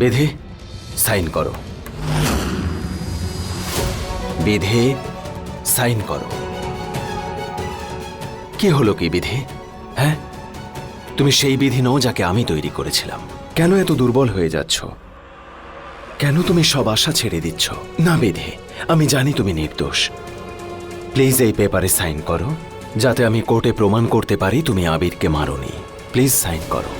বেঁধে সাইন করো। বেঁধে সাইন করো। কি হলো কি বিধি? হ্যাঁ? তুমি সেই বিধি নও যাকে আমি তৈরি করেছিলাম। কেন এত দুর্বল হয়ে যাচ্ছ? কেন তুমি সব আশা ছেড়ে দিচ্ছ? না বিধি, আমি জানি তুমি নির্দোষ। প্লিজ এই পেপারে সাইন করো, যাতে আমি কোর্টে প্রমাণ করতে পারি তুমি আবিরকে মারোনি। প্লিজ সাইন করো।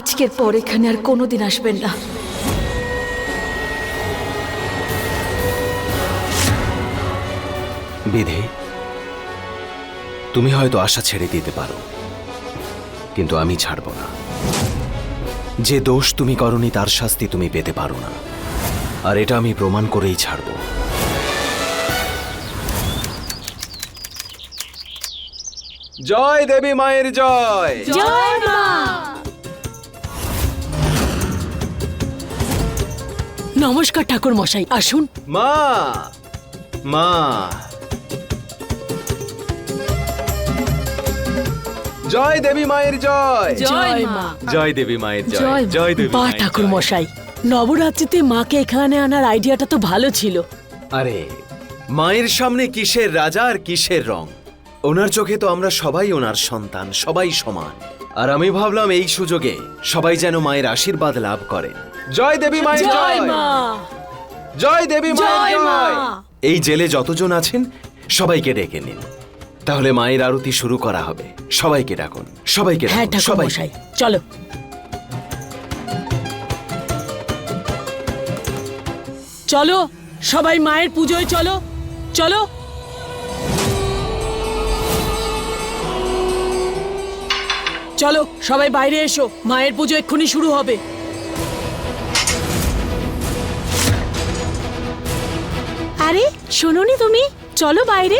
আজকের পর এখানে আর কোনোদিন আসবেন না। বিধে তুমি হয়তো আশা ছেড়ে দিতে পারো কিন্তু আমি ছাড়ব না। যে দোষ তুমি করনি তার শাস্তি তুমি পেতে পারো না। আর এটা আমি প্রমাণ করেই ছাড়ব। জয় দেবী মায়ের জয়! জয় মা! নমস্কার ঠাকুর মশাই আসুন। মা মা। জয় দেবী মায়ের জয়। জয় মা। জয় দেবী মায়ের জয় জয় দেবী বা ঠাকুর মশাই নবরাত্রিতে মাকে এখানে আনার আইডিয়াটা তো ভালো ছিল। আরে মায়ের সামনে কিসের রাজা আর কিসের রং? ওনার চোখে তো আমরা সবাই ওনার সন্তান সবাই সমান। আর আমি ভাবলাম এই সুযোগে সবাই যেন মায়ের আশীর্বাদ লাভ করে জয় দেবী মায়ের জয় মা। জয় দেবী মায়ের জয় মা। এই জেলে যতজন আছেন সবাইকে ডেকে নিন। তাহলে মায়ের আরতি শুরু করা হবে। সবাইকে ডাকুন সবাইকে হ্যাঁ ডাকুন ঠাকুর সবাই চলো। চলো সবাই মায়ের পুজোয় চলো। চলো। চলো সবাই বাইরে এসো। মায়ের পুজো এক্ষুনি শুরু হবে। আরে শোনোনি তুমি? চলো বাইরে।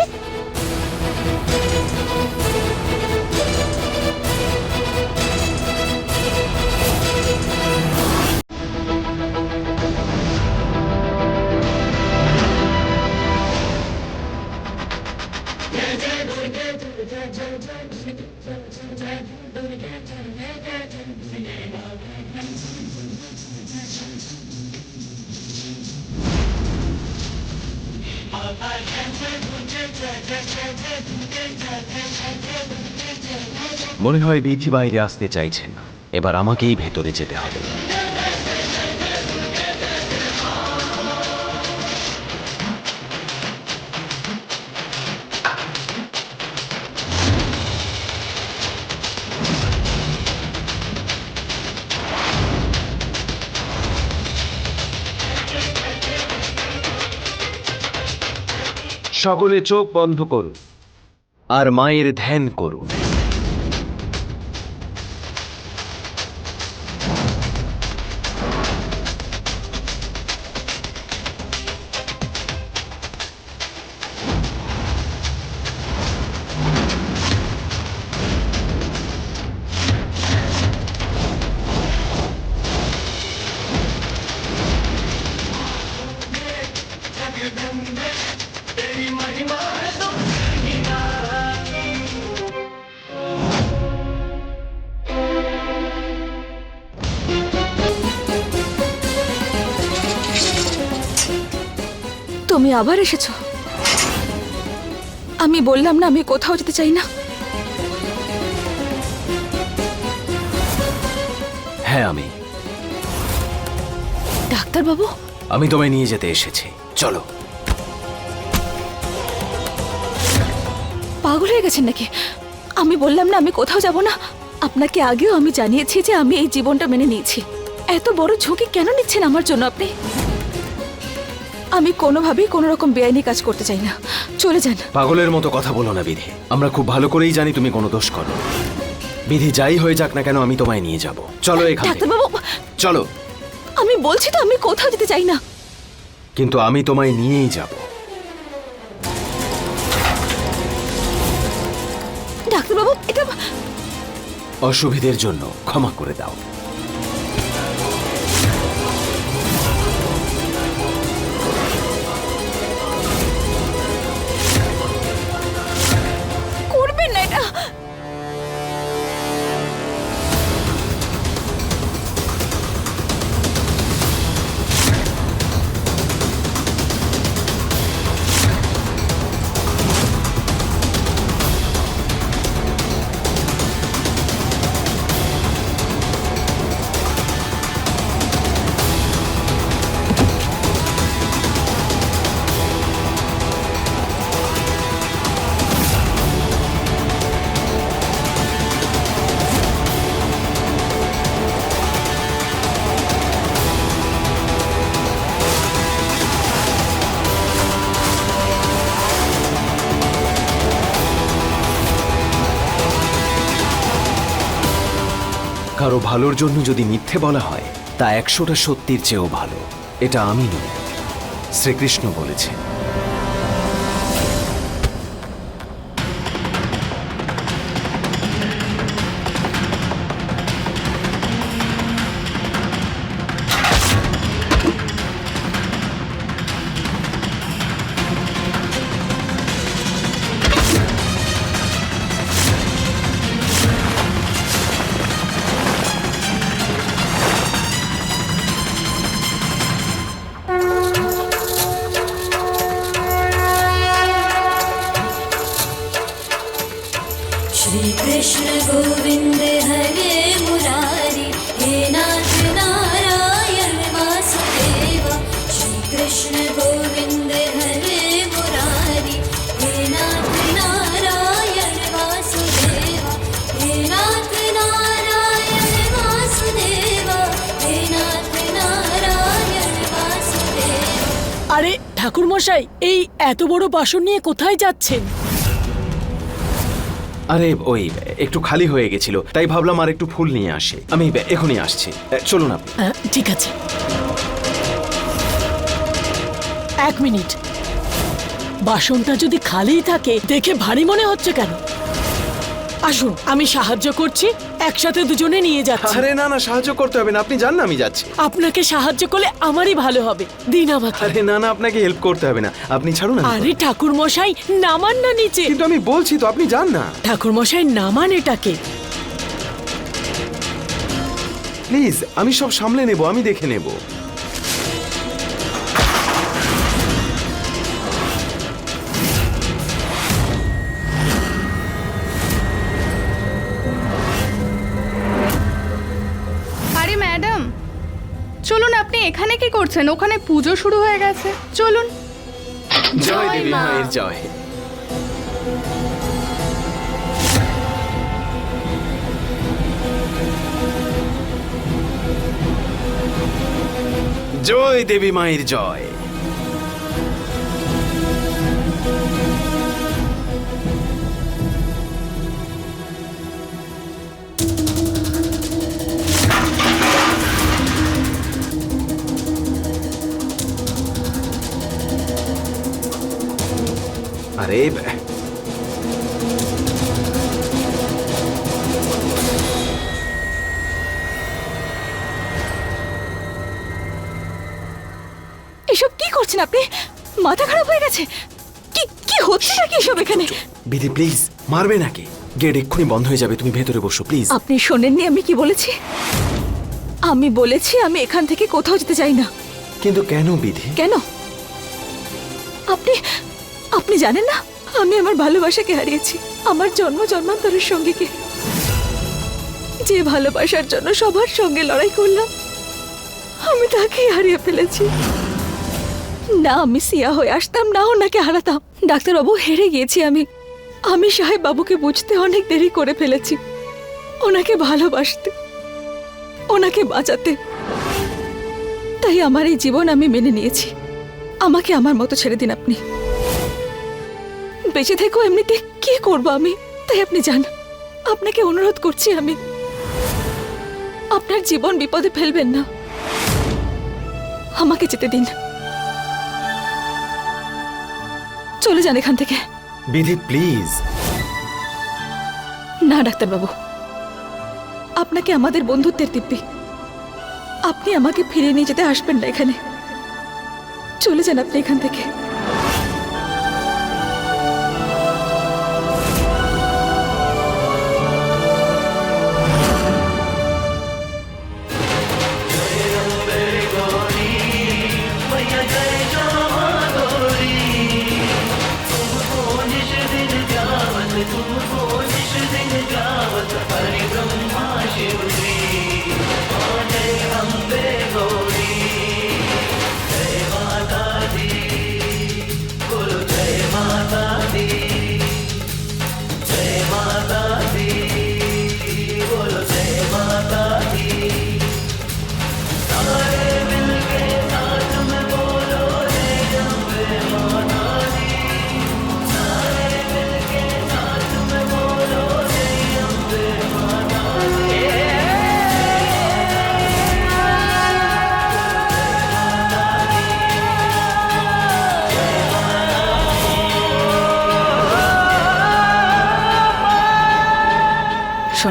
মনে হয় বিধি বাইরে আসতে চাইছেন। এবার আমাকেই ভেতরে যেতে হবে। সকলে চোখ বন্ধ করুন। আর মায়ের ধ্যান করুন। তুমি আবার এসেছ। আমি বললাম না আমি কোথাও যেতে চাই না। হ্যাঁ আমি। ডাক্তার বাবু আমি তোমায় নিয়ে যেতে এসেছি। চলো। পাগল হয়ে গেছেন নাকি? আমি বললাম না আমি কোথাও যাব না। আপনাকে আগেও আমি জানিয়েছি যে আমি এই জীবনটা মেনে নিয়েছি। এত বড় ঝুঁকি কেন নিচ্ছেন আমার জন্য আপনি? আমি কোনোভাবেই কোনো রকম বেআইনি কাজ করতে চাই না। চলে যান। পাগলের মতো কথা বলো না বিধি। আমরা খুব ভালো করেই জানি তুমি কোনো দোষ করো। বিধি যাই হয়ে যাক না কেন আমি তোমায় নিয়ে যাব। চলো এখানে ডাক্তারবাবু চলো। আমি বলছি তো আমি কোথাও যেতে চাই না। কিন্তু আমি তোমায় নিয়েই যাব। ডাক্তারবাবু এটা অসুবিধের জন্য ক্ষমা করে দাও। কারও ভালোর জন্য যদি মিথ্যে বলা হয়, তা একশোটা সত্যির চেয়েও ভালো। এটা আমি নই। শ্রীকৃষ্ণ বলেছে আরে ঠাকুর মশাই এই এত বড় বাসন নিয়ে কোথায় যাচ্ছেন? আরে ওই একটু খালি হয়ে গেছিল তাই ভাবলাম আর একটু ফুল নিয়ে আসে। আমি এখনই আসছি। চলুন আপনি। ঠিক আছে। এক মিনিট। বাসনটা যদি খালিই থাকে দেখে ভারী মনে হচ্ছে কেন? আসুন আমি সাহায্য করছি একসাথে দুজনে নিয়ে যাচ্ছি। আরে না না সাহায্য করতে হবে না আপনি জান না আমি যাচ্ছি। আপনাকে সাহায্য করলে আমারই ভালো হবে। দিন আমাকে। আরে না না আপনাকে হেল্প করতে হবে না আপনি ছাড়ুন আমি আরে ঠাকুর মশাই নামান না নিচে। কিন্তু আমি বলছি তো আপনি যান না। ঠাকুর মশাই নামান এটাকে। প্লিজ আমি সব সামলে নেব আমি দেখে নেব। করছেন ওখানে পুজো শুরু হয়ে গেছে। চলুন। জয় জয় দেবী মায়ের জয়। জয় দেবী মায়ের জয়। আরে এসব কি করছেন আপনি? মাথা খারাপ হয়ে গেছে। কি কি হচ্ছে নাকি এসব এখানে? বিধি প্লিজ মারবে নাকি? গেট এক্ষুনি বন্ধ হয়ে যাবে তুমি ভেতরে বসো প্লিজ আপনি শোনেননি আমি কি বলেছি? আমি বলেছি আমি এখান থেকে কোথাও যেতে চাই না। কিন্তু কেন বিধি? কেন? আপনি আপনি জানেন না? আমি আমার ভালোবাসাকে হারিয়েছি। আমার জন্ম জন্মান্তরের সঙ্গীকে। যে ভালোবাসার জন্য সবার সঙ্গে লড়াই করলাম, আমি তাকেই হারিয়ে ফেলেছি। না, আমি সিয়া হয়ে আসতাম, না ওনাকে হারাতাম। ডাক্তারবাবু, হেরে গিয়েছি আমি। আমি সাহেব বাবুকে বুঝতে অনেক দেরি করে ফেলেছি। ওনাকে ভালোবাসতে, ওনাকে বাঁচাতে। তাই আমার এই জীবন আমি মেনে নিয়েছি। আমাকে আমার মতো ছেড়ে দিন আপনি। বেঁচে থেকেও এমনিতে। কি করব আমি? তাই আপনি যান। আপনাকে অনুরোধ করছি আমি। আপনার জীবন বিপদে ফেলবেন না। আমাকে যেতে দিন। চলে যান এখান থেকে। বিধি প্লিজ। না ডাক্তারবাবু। আপনাকে আমাদের বন্ধুত্বের দিব্যি। আপনি আমাকে ফিরিয়ে নিয়ে যেতে আসবেন না এখানে। চলে যান আপনি এখান থেকে।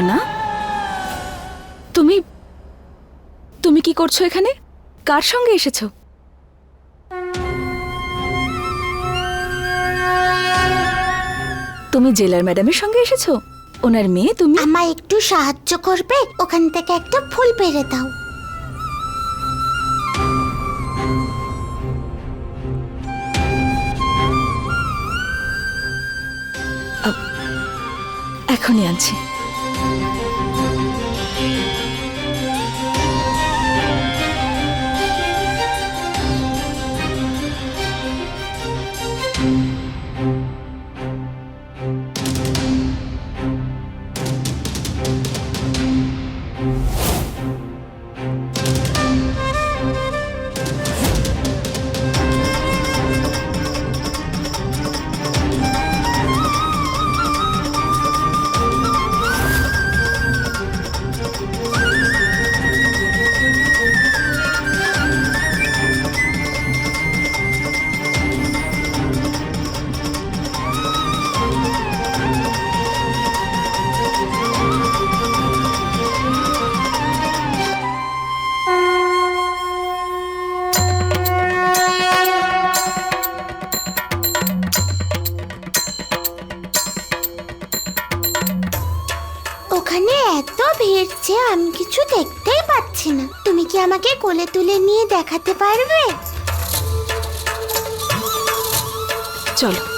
সোনা? তুমি তুমি কি করছ এখানে? কার সঙ্গে এসেছ? তুমি জেলার ম্যাডামের সঙ্গে এসেছ? ওনার মেয়ে তুমি? আমায় একটু সাহায্য করবে? ওখান থেকে একটা ফুল পেরে দাও। এখনই আনছি। কোলে তুলে নিয়ে দেখাতে পারবে? চলো।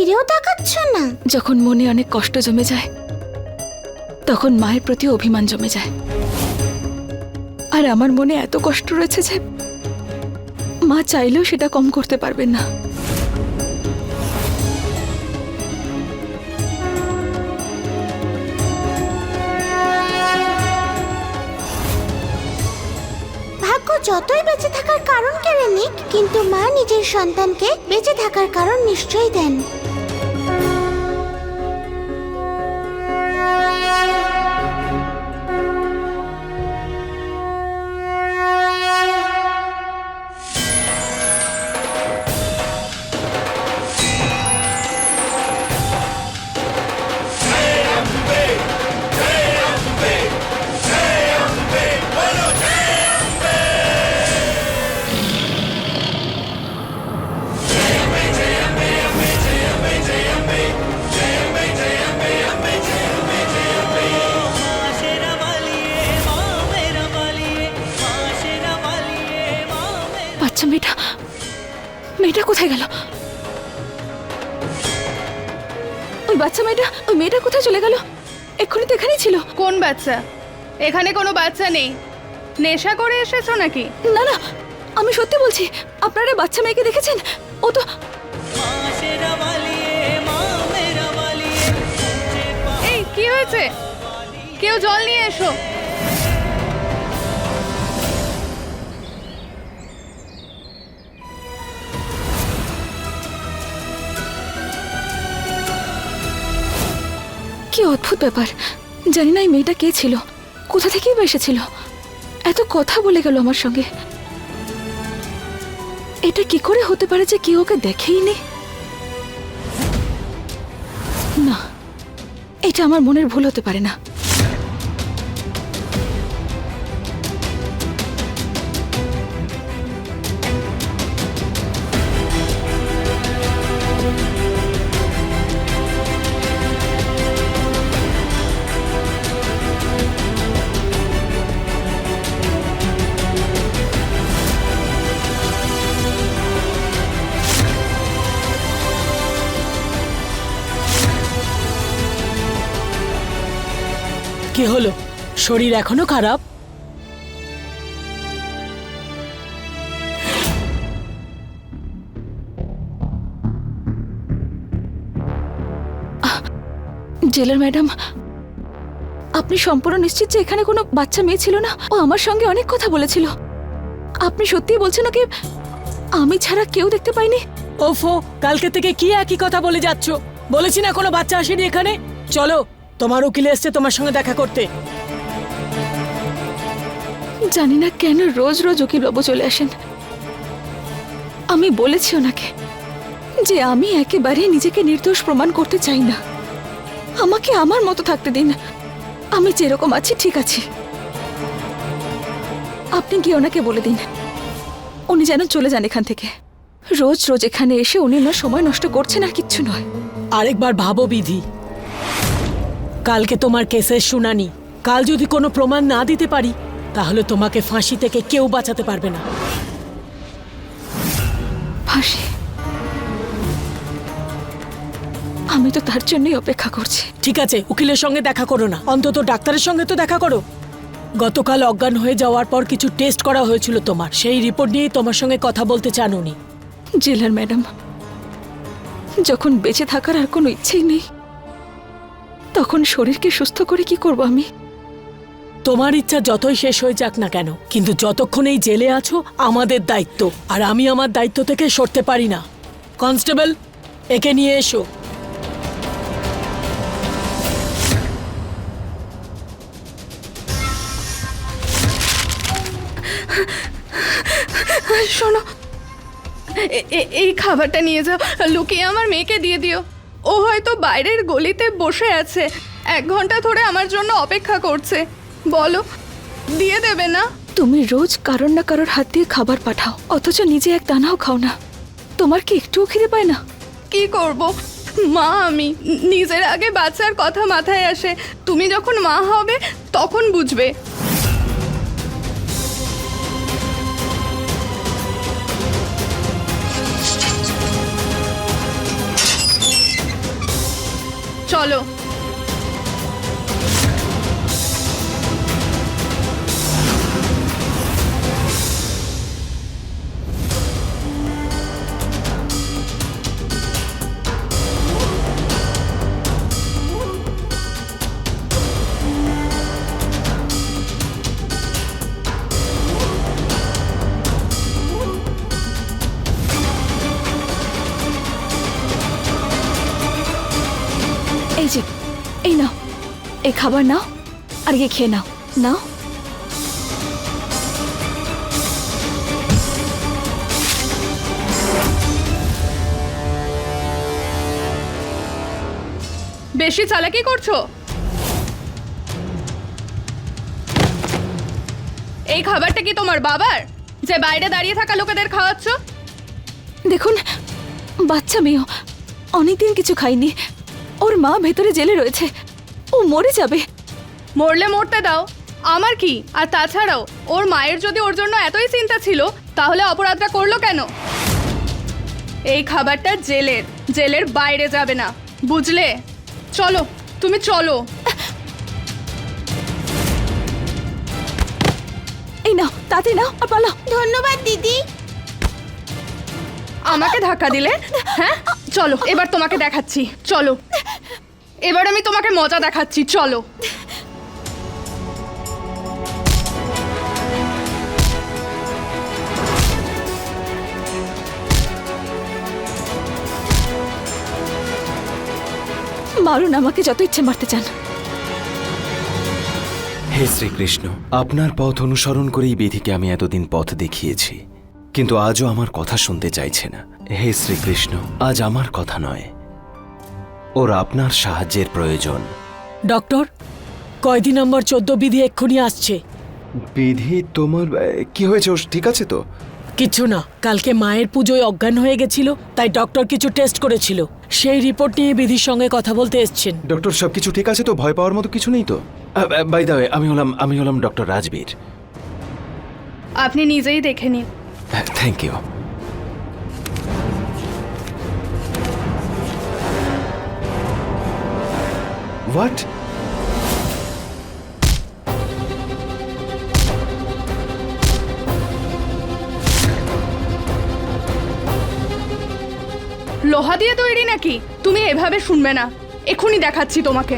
ফিরেও তাকাচ্ছ না। যখন মনে অনেক কষ্ট জমে যায় তখন মায়ের প্রতি অভিমান জমে যায়। আর আমার মনে এত কষ্ট রয়েছে যে মা চাইলেও সেটা কম করতে পারবেন না। ভাগ্য যতই বেঁচে থাকার কারণ কেড়ে নিক কিন্তু মা নিজের সন্তানকে বেঁচে থাকার কারণ নিশ্চয়ই দেন। মেয়েটা কোথায় গেল? ওই বাচ্চা মেয়েটা ওই মেয়েটা কোথায় চলে গেল? এক্ষুনি তো এখানেই ছিল। কোন বাচ্চা? এখানে কোনো বাচ্চা নেই। নেশা করে এসেছ নাকি? না না আমি সত্যি বলছি আপনারা বাচ্চা মেয়েকে দেখেছেন? ও তো এই কি হয়েছে? কেউ জল নিয়ে এসো। অদ্ভুত ব্যাপার। জানি না এই মেয়েটা কে ছিল। কোথা থেকেই বা এসেছিল? এত কথা বলে গেল আমার সঙ্গে। এটা কি করে হতে পারে যে কেউ ওকে দেখেই নি? না, এটা আমার মনের ভুল হতে পারে না। কি হলো? শরীর এখনও খারাপ? জেলার ম্যাডাম আপনি সম্পূর্ণ নিশ্চিত যে এখানে কোনো বাচ্চা মেয়ে ছিল না? ও আমার সঙ্গে অনেক কথা বলেছিল। আপনি সত্যিই বলছেন ওকে আমি ছাড়া কেউ দেখতে পাইনি? ওফো কালকে থেকে কি একই কথা বলে যাচ্ছ? বলেছি না কোনো বাচ্চা আসেনি এখানে? চলো তোমার উকিল এসছে তোমার সঙ্গে দেখা করতে। জানি না কেন রোজ রোজ উকিলবাবু চলে আসেন। আমি বলেছি ওনাকে যে আমি একেবারে নিজেকে নির্দোষ প্রমাণ করতে চাই না। আমাকে আমার মতো থাকতে দিন। আমি যেরকম আছি ঠিক আছি। আপনি গিয়ে ওনাকে বলে দিন। উনি যেন চলে যান এখান থেকে। রোজ রোজ এখানে এসে উনি ওনার সময় নষ্ট করছেন আর কিচ্ছু নয়। আরেকবার ভাবো বিধি। কালকে তোমার কেসের শুনানি। কাল যদি কোনো প্রমাণ না দিতে পারি তাহলে তোমাকে ফাঁসি থেকে কেউ বাঁচাতে পারবে না। ফাঁসি? আমি তো তার জন্যই অপেক্ষা করছি। ঠিক আছে উকিলের সঙ্গে দেখা করো না। অন্তত ডাক্তারের সঙ্গে তো দেখা করো। গতকাল অজ্ঞান হয়ে যাওয়ার পর কিছু টেস্ট করা হয়েছিল তোমার। সেই রিপোর্ট নিয়েই তোমার সঙ্গে কথা বলতে চান উনি জেলার ম্যাডাম যখন বেঁচে থাকার আর কোনো ইচ্ছেই নেই তখন শরীরকে সুস্থ করে কি করব আমি? তোমার ইচ্ছা যতই শেষ হয়ে যাক না কেন কিন্তু যতক্ষণ এই জেলে আছো আমাদের দায়িত্ব। আর আমি আমার দায়িত্ব থেকে সরতে পারি না। কনস্টেবল একে নিয়ে এসো। শোনো এই খাবারটা নিয়ে যাও। লুকিয়ে আমার মেয়েকে দিয়ে দিও। ও হয়তো বাইরের গলিতে বসে আছে। এক ঘণ্টা ধরে আমার জন্য অপেক্ষা করছে। বলো দিয়ে দেবে না? তুমি রোজ কারোর না কারোর হাত দিয়ে খাবার পাঠাও অথচ নিজে এক দানাও খাও না। তোমার কি একটুও খিদে পায় না? কি করব? মা আমি নিজের আগে বাচ্চার কথা মাথায় আসে। তুমি যখন মা হবে তখন বুঝবে। চলো এই খাবার নাও আর গিয়ে খেয়ে নাও। নাও। বেশি চালাকি করছ? এই খাবারটা কি তোমার বাবার? যে বাইরে দাঁড়িয়ে থাকা লোকেদের খাওয়াচ্ছ? দেখুন বাচ্চা মেয়েও অনেকদিন কিছু খাইনি ওর মা ভেতরে জেলে রয়েছে। ও মরে যাবে। মরলে মরতে দাও। আমার কি? আর তাছাড়াও ওর মায়ের যদি ওর জন্য এতই চিন্তা ছিল তাহলে অপরাধটা করল কেন? এই খাবারটা জেলের। জেলের বাইরে যাবে না। বুঝলে? চলো তুমি চলো। এই নাও তাতে নাও আর পালাও। ধন্যবাদ দিদি। আমাকে ধাক্কা দিলে? হ্যাঁ? চলো এবার তোমাকে দেখাচ্ছি। চলো। এবার আমি তোমাকে মজা দেখাচ্ছি চলো। মারুন আমাকে যত ইচ্ছে মারতে চান। হে শ্রীকৃষ্ণ আপনার পথ অনুসরণ করেই বিধিকে আমি এতদিন পথ দেখিয়েছি। কিন্তু আজও আমার কথা শুনতে চাইছে না। হে শ্রীকৃষ্ণ আজ আমার কথা নয়। ওর আপনার সাহায্যের প্রয়োজন। ডক্টর কয়দিন নম্বর চোদ্দ বিধি এক্ষুনি আসছে। বিধি তোমার কি হয়েছে ওর? ঠিক আছে তো? কিছু না কালকে মায়ের পুজোয় অজ্ঞান হয়ে গেছিল তাই ডক্টর কিছু টেস্ট করেছিল। সেই রিপোর্ট নিয়ে বিধির সঙ্গে কথা বলতে এসছেন। ডক্টর সবকিছু ঠিক আছে তো? ভয় পাওয়ার মতো কিছু নেই তো? বাই দা আমি হলাম আমি হলাম ডক্টর রাজবীর। আপনি নিজেই দেখে নিন। থ্যাংক ইউ হোয়াট লোহা দিয়ে তৈরি নাকি? তুমি এভাবে শুনবে না। এখনই দেখাচ্ছি তোমাকে।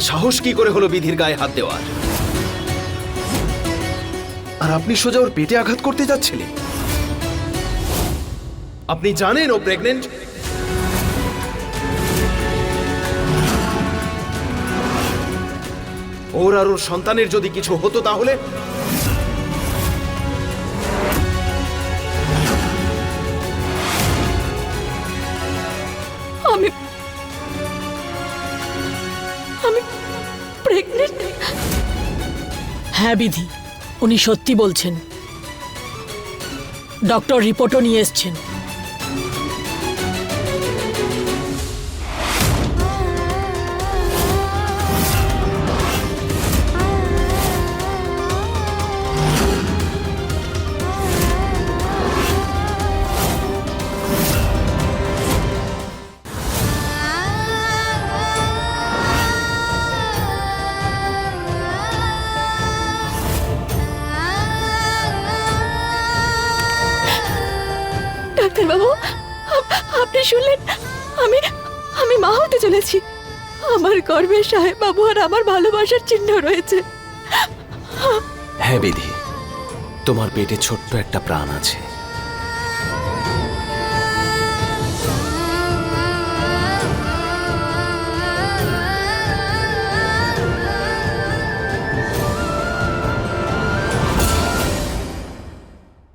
আপনার সাহস কি করে হলো বিধির গায়ে হাত দেওয়ার? আর আপনি সোজা ওর পেটে আঘাত করতে যাচ্ছিলেন? আপনি জানেন ও প্রেগনেন্ট ওর আর ওর সন্তানের যদি কিছু হতো তাহলে? হ্যাঁ বিধি উনি সত্যি বলছেন। ডক্টর রিপোর্টও নিয়ে এসছেন। আপনি শুনলেন? আমি আমি মা হতে চলেছি। আমার গর্বে সাহেব বাবু আর আমার ভালোবাসার চিহ্ন রয়েছে। হ্যাঁ বিধি তোমার পেটে ছোট্ট একটা প্রাণ আছে।